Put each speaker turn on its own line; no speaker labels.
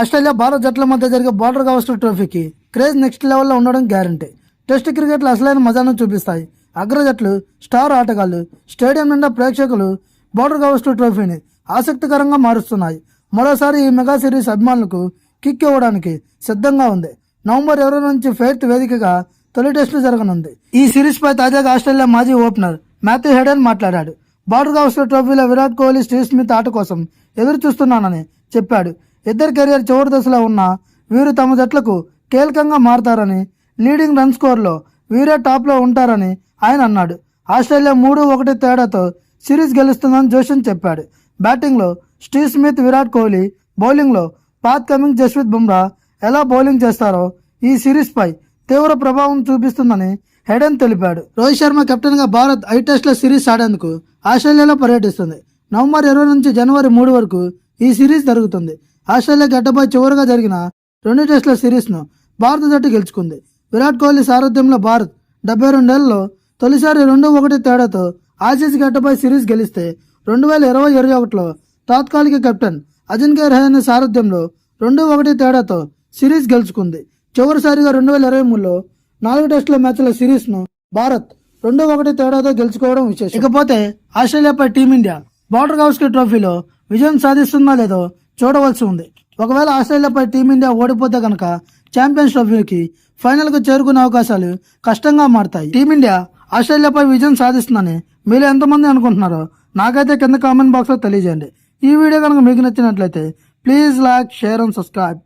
Australia Bharat జట్ల మధ్య జరిగే బార్డర్ గవస్కర్ ట్రోఫీకి క్రేజ్ నెక్స్ట్ లెవెల్లో ఉండడం గ్యారంటీ. టెస్ట్ క్రికెట్లో అసలైన మజాను చూపిస్తాయి. అగ్ర జట్లు స్టార్ ఆటగాళ్ళు స్టేడియం నిండా ప్రేక్షకులు బార్డర్ గవస్టు ట్రోఫీని ఆసక్తికరంగా మారుస్తున్నాయి. మరోసారి ఈ మెగా సిరీస్ అభిమానులకు కిక్ ఇవ్వడానికి సిద్ధంగా ఉంది. నవంబర్ ఇరవై నుంచి ఫెయిర్త్ వేదికగా తొలి టెస్టు జరగనుంది. ఈ సిరీస్ పై తాజాగా ఆస్ట్రేలియా మాజీ ఓపెనర్ మాథ్యూ హెడెన్ మాట్లాడాడు. బార్డర్ గవస్కర్ ట్రోఫీలో విరాట్ కోహ్లీ స్టీవ్ స్మిత్ ఆట కోసం ఎదురు చూస్తున్నానని చెప్పాడు. ఇద్దరి కెరియర్ చివరి దశలో ఉన్న వీరు తమ జట్లకు కీలకంగా మారతారని లీడింగ్ రన్ స్కోర్లో వీరే టాప్లో ఉంటారని ఆయన అన్నాడు. ఆస్ట్రేలియా మూడు ఒకటి తేడాతో సిరీస్ గెలుస్తుందని జోషన్ చెప్పాడు. బ్యాటింగ్లో స్టీవ్ స్మిత్ విరాట్ కోహ్లీ బౌలింగ్లో పాత్ కమింగ్ జస్విత్ బుమ్రా ఎలా బౌలింగ్ చేస్తారో ఈ సిరీస్పై తీవ్ర ప్రభావం చూపిస్తుందని హెడెన్ తెలిపాడు. రోహిత్ శర్మ కెప్టెన్గా భారత్ ఐ టెస్ట్ల సిరీస్ ఆడేందుకు ఆస్ట్రేలియాలో పర్యటిస్తుంది. నవంబర్ ఇరవై నుంచి జనవరి మూడు వరకు ఈ సిరీస్ జరుగుతుంది. ఆస్ట్రేలియా గడ్డపై చివరిగా జరిగిన రెండు టెస్టుల సిరీస్ను భారత జట్టు గెలుచుకుంది. విరాట్ కోహ్లీ సారథ్యంలో భారత్ డెబ్బై రెండేళ్ళలో తొలిసారి రెండు ఒకటి తేడాతో ఆసీస్ గడ్డపై సిరీస్ గెలిస్తే రెండు వేల ఇరవై ఇరవై ఒకటిలో తాత్కాలిక కెప్టెన్ అజింక్య రహానే సారథ్యంలో రెండు ఒకటి తేడాతో సిరీస్ గెలుచుకుంది. చివరిసారిగా రెండు వేల ఇరవై మూడులో నాలుగు టెస్టుల మ్యాచ్ల సిరీస్ను భారత్ రెండు ఒకటి తేడాతో గెలుచుకోవడం విశేషం. ఇకపోతే ఆస్ట్రేలియాపై టీమిండియా బార్డర్ గౌస్కి ట్రోఫీలో విజయం సాధిస్తుందా లేదో చూడవలసి ఉంది. ఒకవేళ ఆస్ట్రేలియాపై టీమిండియా ఓడిపోతే కనుక ఛాంపియన్స్ ట్రోఫీకి ఫైనల్కు చేరుకునే అవకాశాలు కష్టంగా మారతాయి. టీమిండియా ఆస్ట్రేలియాపై విజయం సాధిస్తుందని మీరు ఎంతమంది అనుకుంటున్నారో నాకైతే కింద కామెంట్ బాక్స్లో తెలియజేయండి. ఈ వీడియో కనుక మీకు నచ్చినట్లయితే please like share and subscribe.